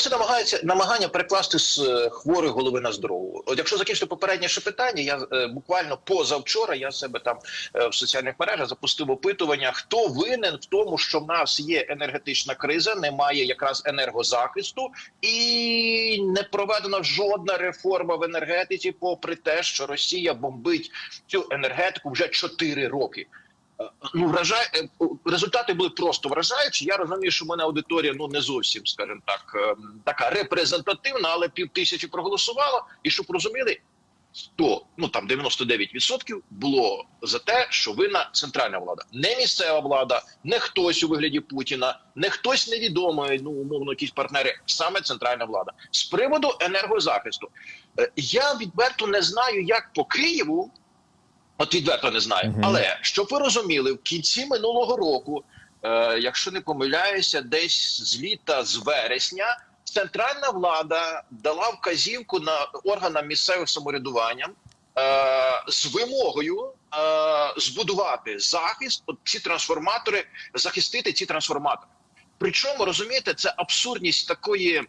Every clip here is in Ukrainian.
Це намагається намагання перекласти з е, хворої голови на здорову. От якщо закінчити попереднє питання, я е, буквально позавчора я себе там е, в соціальних мережах запустив опитування, хто винен в тому, що в нас є енергетична криза, немає якраз енергозахисту, і не проведена жодна реформа в енергетиці, попри те, що Росія бомбить цю енергетику вже 4 роки. Ну, вражає е, результати були просто вражаючі. Я розумію, що в мене аудиторія ну не зовсім, скажімо так, е, така репрезентативна, але пів тисячі проголосувало. І щоб розуміли, 100, ну там 99% було за те, що винна центральна влада, не місцева влада, не хтось у вигляді Путіна, не хтось невідомий, ну умовно, якісь партнери, саме центральна влада. З приводу енергозахисту, Е, я відверто не знаю, як по Києву. От відверто не знаю. Мгм. Але щоб ви розуміли, в кінці минулого року, е, якщо не помиляюся, десь з літа, з вересня, центральна влада дала вказівку на органам місцевого самоврядування е, з вимогою е, збудувати захист, от ці трансформатори, захистити ці трансформатори. Причому розумієте, це абсурдність такої,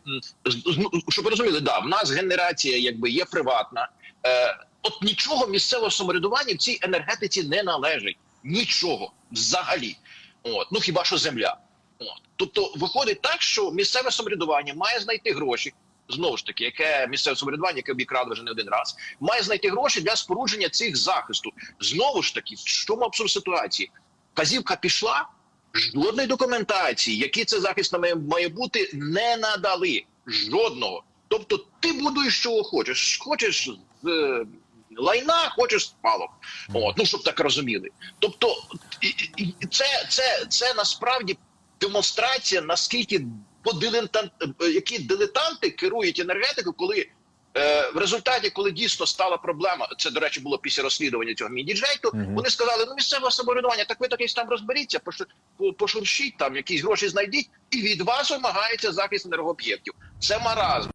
ну, щоб ви розуміли, да, в нас генерація якби є приватна. Е, от нічого місцевого самоврядування в цій енергетиці не належить. Нічого взагалі. От, ну хіба що земля. От. Тобто виходить так, що місцеве самоврядування має знайти гроші. Знову ж таки, яке місцеве самоврядування, яке обікрали вже не один раз, має знайти гроші для спорудження цих захисту. Знову ж таки, в чому абсурд ситуації? Казівка пішла, жодної документації, який це захист має бути, не надали. Жодного. Тобто, ти будуєш чого хочеш. Хочеш е, лайна, хочеш з палок. От, ну щоб так розуміли. Тобто, це, це, це насправді демонстрація, наскільки е, які дилетанти керують енергетикою, коли. Е, в результаті, коли дійсно стала проблема, це до речі було після розслідування цього мідіджейту. Мгм. Вони сказали: ну місцеве самоврядування, так ви такий там розберіться, пошуршіть там, якісь гроші знайдіть, і від вас вимагається захист енергооб'єктів. Це маразм.